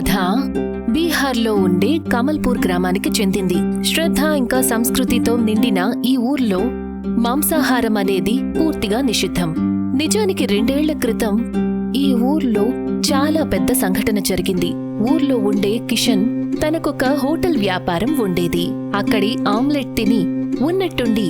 కథ బీహార్లో ఉండే కమల్పూర్ గ్రామానికి చెందింది. శ్రద్ధ ఇంకా సంస్కృతితో నిండిన ఈ ఊర్లో మాంసాహారం అనేది పూర్తిగా నిషిద్ధం. నిజానికి రెండేళ్ళ క్రితం ఈ ఊర్లో చాలా పెద్ద సంఘటన జరిగింది. ఊర్లో ఉండే కిషన్ తనకొక హోటల్ వ్యాపారం ఉండేది. అక్కడి ఆమ్లెట్ తిని ఉన్నట్టుండి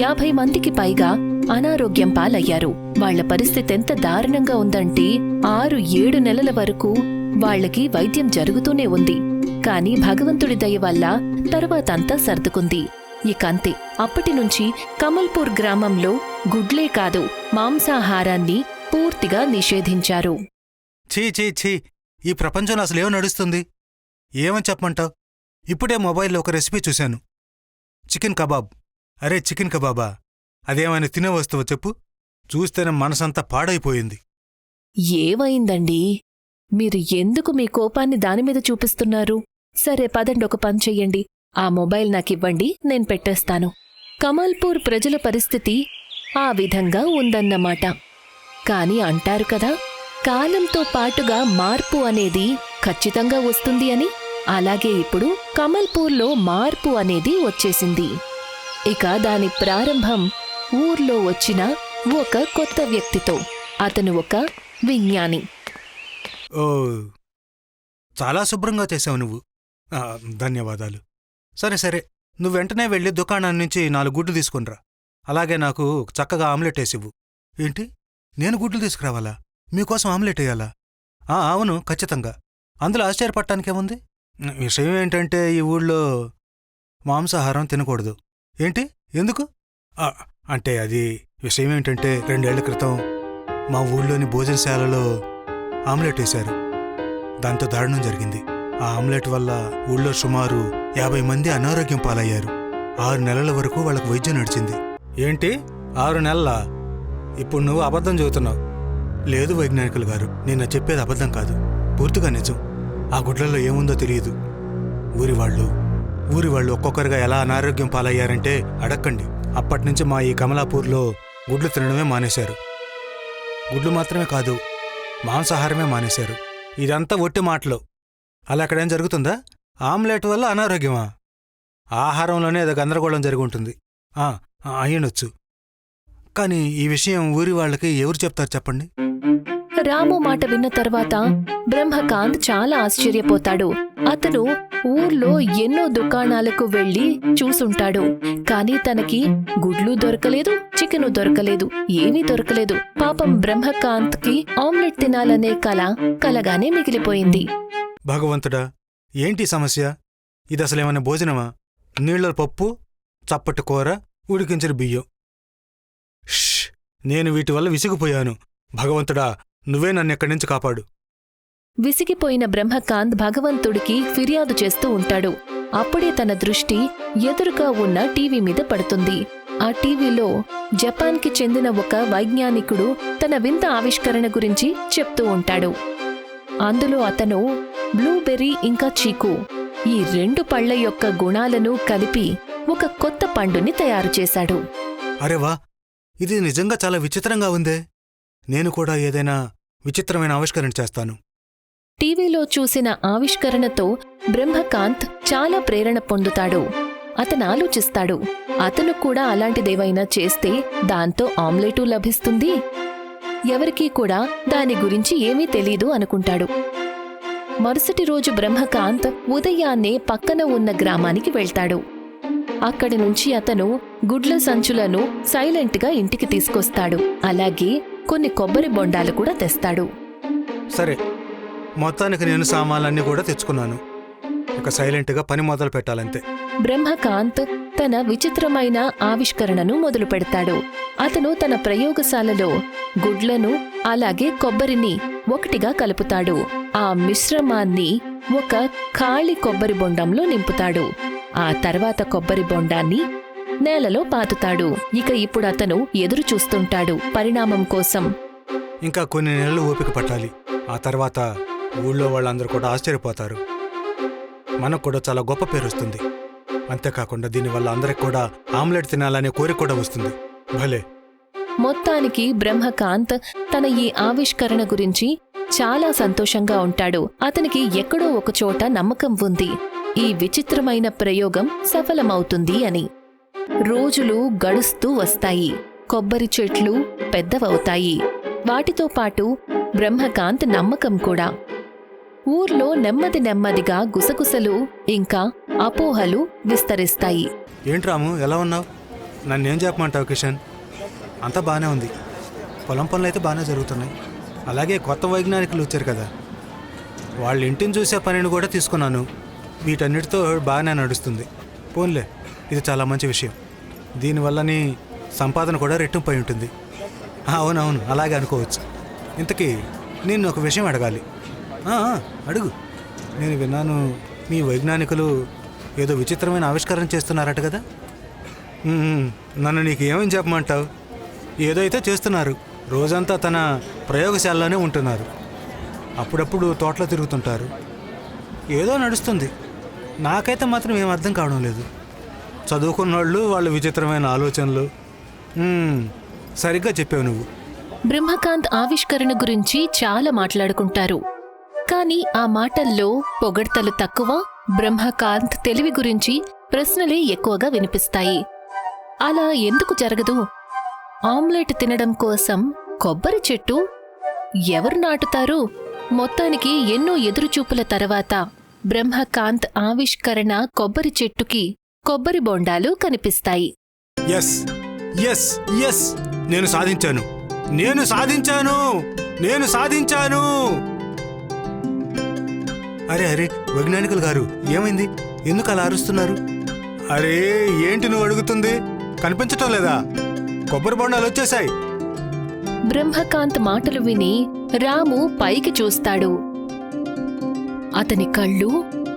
యాభై మందికి పైగా అనారోగ్యం పాలయ్యారు. వాళ్ళ పరిస్థితి ఎంత దారుణంగా ఉందంటే ఆరు ఏడు నెలల వరకు వాళ్ళకి వైద్యం జరుగుతూనే ఉంది. కాని భగవంతుడి దయ వల్ల తర్వాతంతా సర్దుకుంది. ఇకంతే అప్పటి నుంచి కమల్పూర్ గ్రామంలో గుడ్లే కాదు మాంసాహారాన్ని పూర్తిగా నిషేధించారు. ఛీ ఛీ ఛీ ఈ ప్రపంచంలో అసలు ఏం నడుస్తుంది? ఏమని చెప్పమంటావు? ఇప్పుడే మొబైల్లో ఒక రెసిపీ చూశాను. Chicken kebab. అరే చికెన్ కబాబా అదేమైనా తినే వస్తువు చెప్పు. చూస్తేనే మనసంతా పాడైపోయింది. ఏమైందండి? మీరు ఎందుకు మీ కోపాన్ని దానిమీద చూపిస్తున్నారు? సరే పదండి ఒక పని చెయ్యండి. ఆ మొబైల్ నాకివ్వండి నేను పెట్టేస్తాను. కమల్పూర్ ప్రజల పరిస్థితి ఆ విధంగా ఉందన్నమాట. కాని అంటారు కదా కాలంతో పాటుగా మార్పు అనేది ఖచ్చితంగా వస్తుంది అని. అలాగే ఇప్పుడు కమల్పూర్లో మార్పు అనేది వచ్చేసింది. ఇక దాని ప్రారంభం ఊర్లో వచ్చిన ఒక కొత్త వ్యక్తితో అతను ఒక విజ్ఞాని. ఓ చాలా శుభ్రంగా చేసావు నువ్వు. ధన్యవాదాలు. సరే సరే నువ్వు వెంటనే వెళ్ళి దుకాణం నుంచి నాలుగు గుడ్లు తీసుకునిరా. అలాగే నాకు చక్కగా ఆమ్లెట్ వేసివ్వు. ఏంటి? నేను గుడ్లు తీసుకురావాలా? మీకోసం ఆమ్లెట్ వేయాలా? ఆ, అవును ఖచ్చితంగా. అందులో ఆశ్చర్యపడటానికేముంది? విషయం ఏంటంటే ఈ ఊళ్ళో మాంసాహారం తినకూడదు. ఏంటి? ఎందుకు? ఆ, అంటే అది విషయం ఏంటంటే రెండేళ్ళ క్రితం మా ఊళ్ళోని భోజనశాలలో ఆమ్లెట్ వేశారు. దాంతో దారుణం జరిగింది. ఆ ఆమ్లెట్ వల్ల ఊళ్ళో సుమారు యాభై మంది అనారోగ్యం పాలయ్యారు. ఆరు నెలల వరకు వాళ్ళకు వైద్యం నడిచింది. ఏంటి? ఆరు నెలల? ఇప్పుడు నువ్వు అబద్ధం చెబుతున్నావు. లేదు వైజ్ఞానికులు గారు నిన్న చెప్పేది అబద్ధం కాదు. పూర్తిగా నిజం. ఆ గుడ్లలో ఏముందో తెలియదు. ఊరి వాళ్ళు ఊరి వాళ్ళు ఒక్కొక్కరుగా ఎలా అనారోగ్యం పాలయ్యారంటే అడక్కండి. అప్పటినుంచి మా ఈ కమలాపూర్లో గుడ్లు తినడమే మానేశారు. గుడ్లు మాత్రమే కాదు మాంసాహారమే మానేశారు. ఇదంతా ఒట్టి మాటలు. అలా అక్కడేం జరుగుతుందా? ఆమ్లెట్ వల్ల అనారోగ్యమా? ఆహారంలోనే ఏదో గందరగోళం జరిగి ఉంటుంది. ఆ, ఆ, అయ్యుండొచ్చు. కానీ ఈ విషయం ఊరి వాళ్ళకి ఎవరు చెప్తారు చెప్పండి? రాము మాట విన్న తర్వాత బ్రహ్మకాంత్ చాలా ఆశ్చర్యపోతాడు. అతను ఊర్లో ఎన్నో దుకాణాలకు వెళ్ళి చూసుంటాడు. కాని తనకి గుడ్లు దొరకలేదు చికెను దొరకలేదు ఏమీ దొరకలేదు. పాపం బ్రహ్మకాంత్కి ఆమ్లెట్ తినాలనే కల కలగానే మిగిలిపోయింది. భగవంతుడా ఏంటి సమస్య? ఇది అసలేమైనా భోజనమా? నీళ్ళ పప్పు చప్పటి కూర ఉడికించిన బియ్యం. నేను వీటి వల్ల విసిగిపోయాను. భగవంతుడా నువ్వే నన్ను ఎక్కడి నుంచి కాపాడు. విసిగిపోయిన బ్రహ్మకాంత్ భగవంతుడికి ఫిర్యాదు చేస్తూ ఉంటాడు. అప్పుడే తన దృష్టి ఎదురుగా ఉన్న టీవీ మీద పడుతుంది. ఆ టీవీలో జపాన్కి చెందిన ఒక వైజ్ఞానికుడు తన వింత ఆవిష్కరణ గురించి చెప్తూ ఉంటాడు. అందులో అతను బ్లూబెర్రీ ఇంకా చీకు ఈ రెండు పళ్ళ యొక్క గుణాలను కలిపి ఒక కొత్త పండుని తయారు చేశాడు. అరే వా ఇది నిజంగా చాలా విచిత్రంగా ఉందే. నేను కూడా ఏదైనా విచిత్రమైన ఆవిష్కరణ చేస్తాను. టీవీలో చూసిన ఆవిష్కరణతో బ్రహ్మకాంత్ చాలా ప్రేరణ పొందుతాడు. అతను ఆలోచిస్తాడు అతను కూడా అలాంటిదేవైనా చేస్తే దాంతో ఆమ్లెటు లభిస్తుంది? ఎవరికీ కూడా దాని గురించి ఏమీ తెలీదు అనుకుంటాడు. మరుసటి రోజు బ్రహ్మకాంత్ ఉదయాన్నే పక్కన ఉన్న గ్రామానికి వెళ్తాడు. అక్కడి నుంచి అతను గుడ్ల సంచులను సైలెంట్గా ఇంటికి తీసుకొస్తాడు. అలాగే కొన్ని కొబ్బరి బొండాలు కూడా తెస్తాడు. సరే మొత్తానికి నేను సామాన్లన్నీ కూడా తెచ్చుకున్నాను. ఇక సైలెంట్గా పని మొదలు పెట్టాలంతే. బ్రహ్మకాంత్ తన విచిత్రమైన ఆవిష్కరణను మొదలు పెడతాడు. అతను తన ప్రయోగశాలలో గుడ్లను అలాగే కొబ్బరిని ఒకటిగా కలుపుతాడు. ఆ మిశ్రమాన్ని ఒక ఖాళీ కొబ్బరి బొండంలో నింపుతాడు. ఆ తర్వాత కొబ్బరి బొండాన్ని నేలలో పాతుతాడు. ఇక ఇప్పుడు అతను ఎదురు చూస్తుంటాడు పరిణామం కోసం. ఇంకా కొన్ని నెలలు ఓపిక పట్టాలి. ఆ తర్వాత ఊళ్ళో వాళ్ళందరూ కూడా ఆశ్చర్యపోతారు. మనకు కూడా చాలా గొప్ప పేరు వస్తుంది. అంతేకాకుండా దీనివల్ల అందరికి కూడా ఆమ్లెట్ తినాలనే కోరిక కూడా వస్తుంది. భలే! మొత్తానికి బ్రహ్మకాంత్ తన ఈ ఆవిష్కరణ గురించి చాలా సంతోషంగా ఉంటాడు. అతనికి ఎక్కడో ఒక చోట నమ్మకం ఉంది. ఈ విచిత్రమైన ప్రయోగం సఫలమవుతుంది అని. రోజులు గడుస్తూ వస్తాయి. కొబ్బరి చెట్లు పెద్దవవుతాయి. వాటితో పాటు బ్రహ్మకాంత్ నమ్మకం కూడా. ఊర్లో నెమ్మది నెమ్మదిగా గుసగుసలు ఇంకా అపోహలు విస్తరిస్తాయి. ఏంటి రాము ఎలా ఉన్నావు? నన్నేం చెప్పమంటావు కిషన్? అంతా బాగానే ఉంది. పొలం పనులు అయితే బాగానే జరుగుతున్నాయి. అలాగే కొత్త వైజ్ఞానికులు వచ్చారు కదా. వాళ్ళ ఇంటిని చూసే పనిని కూడా తీసుకున్నాను. వీటన్నిటితో బాగానే నడుస్తుంది. పోన్లే. ఇది చాలా మంచి విషయం. దీనివల్ల నీ సంపాదన కూడా రెట్టింపై ఉంటుంది. అవునవును అలాగే అనుకోవచ్చు. ఇంతకీ నేను ఒక విషయం అడగాలి. అడుగు. నేను విన్నాను మీ వైజ్ఞానికులు ఏదో విచిత్రమైన ఆవిష్కరణ చేస్తున్నారట కదా? నన్ను నీకు ఏమని చెప్పమంటావు? ఏదో అయితే చేస్తున్నారు. రోజంతా తన ప్రయోగశాలలోనే ఉంటున్నారు. అప్పుడప్పుడు తోటలో తిరుగుతుంటారు. ఏదో నడుస్తుంది. నాకైతే మాత్రం ఏం అర్థం కావడం లేదు. చదువుకున్న వాళ్ళు వాళ్ళ విచిత్రమైన ఆలోచనలు. సరిగ్గా చెప్పావు నువ్వు. బ్రహ్మకాంత్ ఆవిష్కరణ గురించి చాలా మాట్లాడుకుంటారు. కానీ ఆ మాటల్లో పొగడ్తలు తక్కువ బ్రహ్మకాంత్ తెలివి గురించి ప్రశ్నలే ఎక్కువగా వినిపిస్తాయి. అలా ఎందుకు జరగదు? ఆమ్లెట్ తినడం కోసం కొబ్బరి చెట్టు ఎవరు నాటుతారు? మొత్తానికి ఎన్నో ఎదురుచూపుల తర్వాత బ్రహ్మకాంత్ ఆవిష్కరణ కొబ్బరి చెట్టుకి కొబ్బరి బొండాలు కనిపిస్తాయి. ఎస్ ఎస్ ఎస్ నేను సాధించాను. నేను సాధించాను. నేను సాధించాను. అరే అరే వైజ్ఞానికులు గారు ఏమైంది? ఎందుకు అలా అరుస్తున్నారు? అరే ఏంటి నువ్వు అడుగుతుంది? కనిపించటం లేదా? కొబ్బరి బొండాలు వచ్చేసాయి బ్రహ్మకాంత్ మాటలు విని రాము పైకి చూస్తాడు. అతని కళ్ళు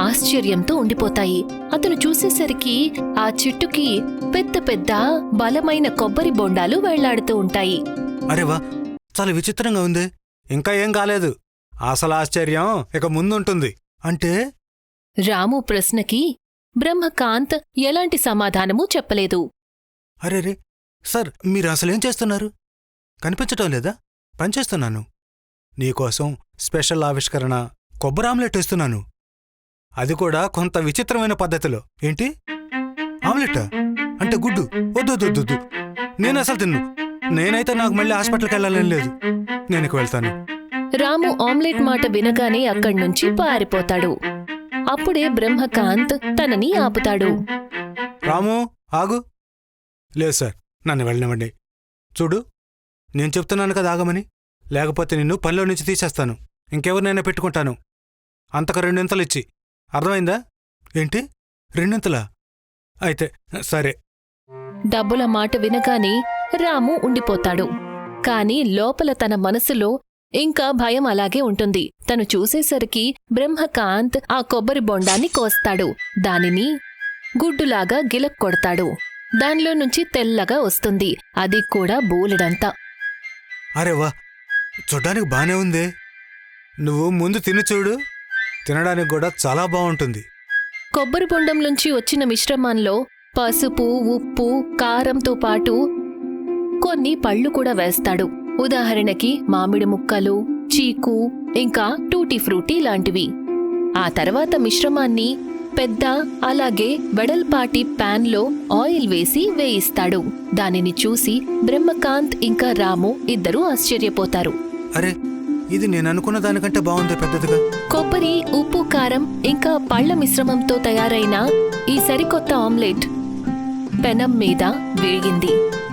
ఆశ్చర్యంతో ఉండిపోతాయి. అతను చూసేసరికి ఆ చెట్టుకి పెద్ద పెద్ద బలమైన కొబ్బరి బొండాలు వేళ్ళాడుతూ ఉంటాయి. అరే వా చాలా విచిత్రంగా ఉంది. ఇంకా ఏం కాలేదు. అసలు ఆశ్చర్యం ఇక ముందుంటుంది. అంటే? రాము ప్రశ్నకి బ్రహ్మకాంత్ ఎలాంటి సమాధానమూ చెప్పలేదు. అరే రే సార్ మీరు అసలేం చేస్తున్నారు? కనిపించటం లేదా? పనిచేస్తున్నాను నీకోసం స్పెషల్ ఆవిష్కరణ కొబ్బరి ఆమ్లెట్ వేస్తున్నాను. అది కూడా కొంత విచిత్రమైన పద్ధతిలో. ఏంటి? ఆమ్లెట్టా అంటే గుడ్డు. వద్దు. నేను అసలు తిన్ను. నేనైతే నాకు మళ్ళీ హాస్పిటల్కి వెళ్ళాలని లేదు. నేను వెళ్తాను. రాము ఆమ్లెట్ మాట వినగానే అక్కడ్నుంచి పారిపోతాడు. అప్పుడే బ్రహ్మకాంత్ తనని ఆపుతాడు. రాము ఆగు. లేదు సార్ నన్ను వెళ్ళనివ్వండి. చూడు నేను చెప్తున్నాను కదా ఆగమని. లేకపోతే నిన్ను పనిలో నుంచి తీసేస్తాను. ఇంకెవరినైనా పెట్టుకుంటాను. అంతకు రెండింతలు ఇచ్చి. అర్థమైందా? ఏంటి? రెండింతలా? అయితే సరే. డబ్బుల మాట వినగానే రాము ఉండిపోతాడు. కాని లోపల తన మనసులో ఇంకా భయం అలాగే ఉంటుంది. తను చూసేసరికి బ్రహ్మకాంత్ ఆ కొబ్బరి బొండాన్ని కోస్తాడు. దానిని గుడ్డులాగా గిలక్ కొడతాడు. దానిలో నుంచి తెల్లగా వస్తుంది. అది కూడా బూలెడంతా. అరే వా! చూడ్డానికి బానే ఉందే. నువ్వు ముందు తిని చూడు. తినడానికి కూడా చాలా బాగుంటుంది. కొబ్బరి బొండం నుంచి వచ్చిన మిశ్రమంలో పసుపు ఉప్పు కారంతో పాటు కొన్ని పళ్ళు కూడా వేస్తాడు. ఉదాహరణకి మామిడి ముక్కలు చీకు ఇంకా టూటీ ఫ్రూటీ లాంటివి. ఆ తర్వాత మిశ్రమాన్ని పెద్ద అలాగే వెడల్పాటి ప్యాన్లో ఆయిల్ వేసి వేయిస్తాడు. దానిని చూసి బ్రహ్మకాంత్ ఇంకా రాము ఇద్దరూ ఆశ్చర్యపోతారు. అరే ఇది నేను అనుకున్న దానికంటే బాగుందే పెద్దదిగా. కొబ్బరి ఉప్పు కారం ఇంకా పళ్ళ మిశ్రమంతో తయారైన ఈ సరికొత్త ఆమ్లెట్ పెనం మీద వేగింది.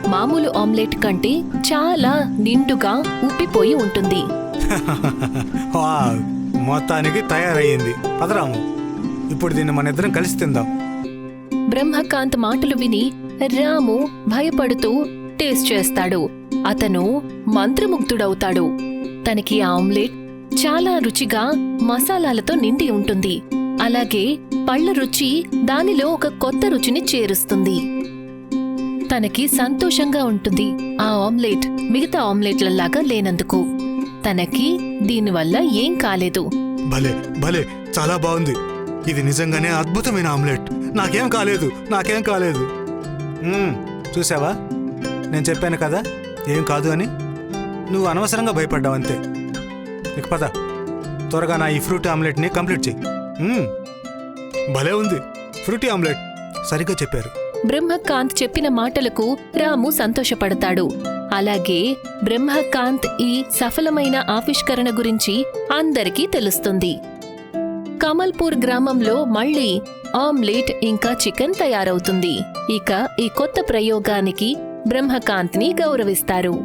మామూలు ఆమ్లెట్ కంటే చాలా నిండుగా ఉప్పిపోయి ఉంటుంది. మొత్తానికి తయారయ్యింది. పదరాము ఇప్పుడు దీన్ని మన ఇద్దరం కలిసి తిందాం. బ్రహ్మకాంత్ మాటలు విని రాము భయపడుతూ టేస్ట్ చేస్తాడు. అతను మంత్రముగ్ధుడవుతాడు. తనకి ఆ ఆమ్లెట్ చాలా రుచిగా మసాలాలతో నిండి ఉంటుంది. అలాగే పళ్ళ రుచి దానిలో ఒక కొత్త రుచిని చేరుస్తుంది. తనకి సంతోషంగా ఉంటుంది ఆ ఆమ్లెట్ మిగతా ఆమ్లెట్లలాగా లేనందుకు. తనకి దీనివల్ల ఏం కాలేదు. భలే భలే చాలా బాగుంది. ఇది నిజంగానే అద్భుతమైన ఆమ్లెట్. నాకేం కాలేదు నాకేం కాలేదు. మ్మ్, చూసావా? నేను చెప్పాను కదా ఏం కాదు అని? నువ్వు అనవసరంగా భయపడ్డావు అంతే. ఇక పద. త్వరగా నా ఈ ఫ్రూటీ ఆమ్లెట్ని కంప్లీట్ చెయ్యి మ్మ్. భలే ఉంది. Fruity omelette. సరిగ్గా చెప్పారు. బ్రహ్మకాంత్ చెప్పిన మాటలకు రాము సంతోషపడతాడు. అలాగే బ్రహ్మకాంత్ ఈ సఫలమైన ఆవిష్కరణ గురించి అందరికీ తెలుస్తుంది. కమల్పూర్ గ్రామంలో మళ్ళీ ఆమ్లెట్ ఇంకా చికెన్ తయారవుతుంది. ఇక ఈ కొత్త ప్రయోగానికి బ్రహ్మకాంత్ని గౌరవిస్తారు.